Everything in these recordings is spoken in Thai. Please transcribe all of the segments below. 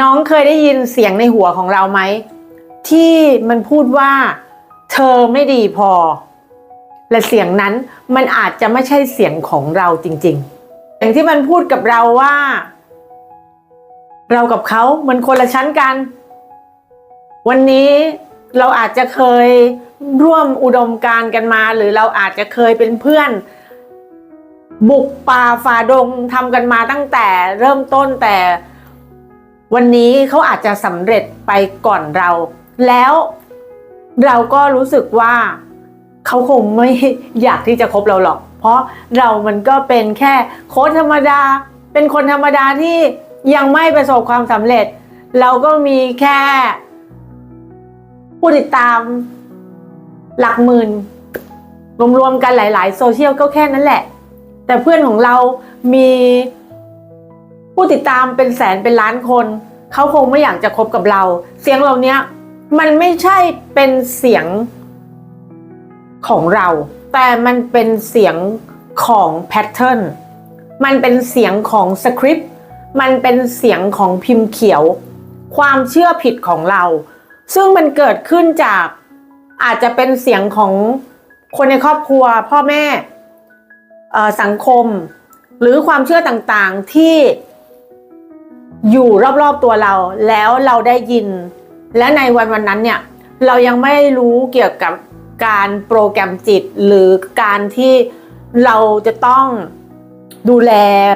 น้องเคยได้ยินเสียงในหัวของเราไหม ที่มันพูดว่า เธอไม่ดีพอ และเสียงนั้นมันอาจจะไม่ใช่เสียงของเราจริงๆ อย่างที่มันพูดกับเราว่า เรากับเขามันคนละชั้นกัน วันนี้เราอาจจะเคยร่วมอุดมการกันมา หรือเราอาจจะเคยเป็นเพื่อน บุกป่าฝ่าดงทำกันมาตั้งแต่เริ่มต้นแต่ วันนี้เขาอาจจะสำเร็จไปก่อนเรา แล้วเราก็รู้สึกว่าเขาคงไม่อยากที่จะคบเราหรอก เพราะเรามันก็เป็นแค่โค้ชธรรมดา เป็นคนธรรมดาที่ยังไม่ประสบความสำเร็จ เราก็มีแค่ผู้ติดตามหลักหมื่นรวมๆกันหลาย ๆ โซเชียลก็แค่นั้นแหละ แต่เพื่อนของเรามี ผู้ติดตามเป็นแสนเป็นล้านคน เขาคงไม่อยากจะคบกับเรา เสียงเหล่านี้มันไม่ใช่เป็นเสียงของเรา แต่มันเป็นเสียงของแพทเทิร์นมันเป็นเสียงของสคริปต์มันเป็นเสียงของพิมพ์เขียว ความเชื่อผิดของเรา ซึ่งมันเกิดขึ้นจากอาจจะเป็นเสียงของคนในครอบครัว พ่อแม่สังคม หรือความเชื่อต่างๆที่ อยู่รอบๆตัวเรา แล้วเราได้ยิน และในวันวันนั้นเนี่ยเรายังไม่รู้เกี่ยวกับการโปรแกรมจิต หรือการที่เราจะต้องดูแล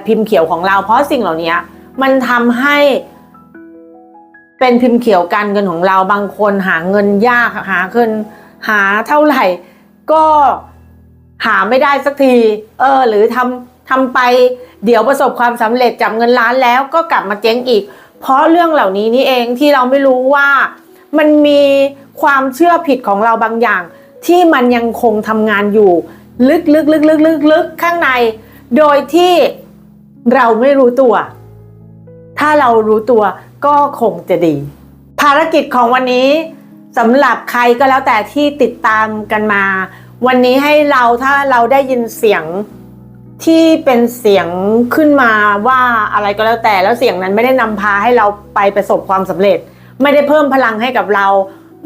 พิมพ์เขียวของเรา เพราะสิ่งเหล่านี้มันทำให้เป็นพิมพ์เขียวการเงินของเราบางคนหาเงินยากหาเงินหาเท่าไหร่ ก็หาไม่ได้สักที เออ หรือทำ ทำไปเดี๋ยวประสบความสำเร็จจับเงินล้านแล้วก็กลับมาเจ๊งอีก เพราะเรื่องเหล่านี้นี่เองที่เราไม่รู้ว่ามันมีความเชื่อผิดของเราบางอย่าง ที่มันยังคงทำงานอยู่ ลึกๆลึกๆลึกๆลึกๆข้างใน โดยที่เราไม่รู้ตัว ถ้าเรารู้ตัวก็คงจะดี ภารกิจของวันนี้สำหรับใครก็แล้วแต่ที่ติดตามกันมา วันนี้ให้เราถ้าเราได้ยินเสียง ที่เป็นเสียงขึ้นมาว่าอะไรก็แล้วแต่แล้วเสียงนั้นไม่ได้นำพาให้เราไปประสบความสำเร็จ ไม่ได้เพิ่มพลังให้กับเรา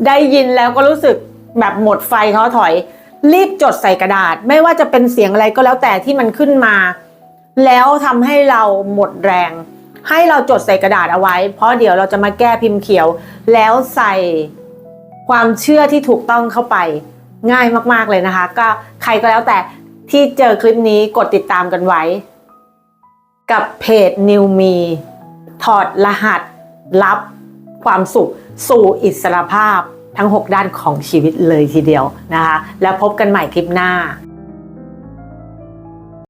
ได้ยินแล้วก็รู้สึกแบบหมดไฟท้อถอย รีบจดใส่กระดาษ ไม่ว่าจะเป็นเสียงอะไรก็แล้วแต่ที่มันขึ้นมา แล้วทำให้เราหมดแรง ให้เราจดใส่กระดาษเอาไว้ เพราะเดี๋ยวเราจะมาแก้พิมพ์เขียว แล้วใส่ความเชื่อที่ถูกต้องเข้าไป ง่ายมากๆเลยนะคะ ก็ใครก็แล้วแต่ ที่เจอคลิปนี้กดติดตามกันไว้ กับเพจ New Me ถอดรหัส รับความสุข สู่อิสรภาพทั้ง 6 ด้านของชีวิตเลยทีเดียวนะคะ แล้วพบกันใหม่คลิปหน้า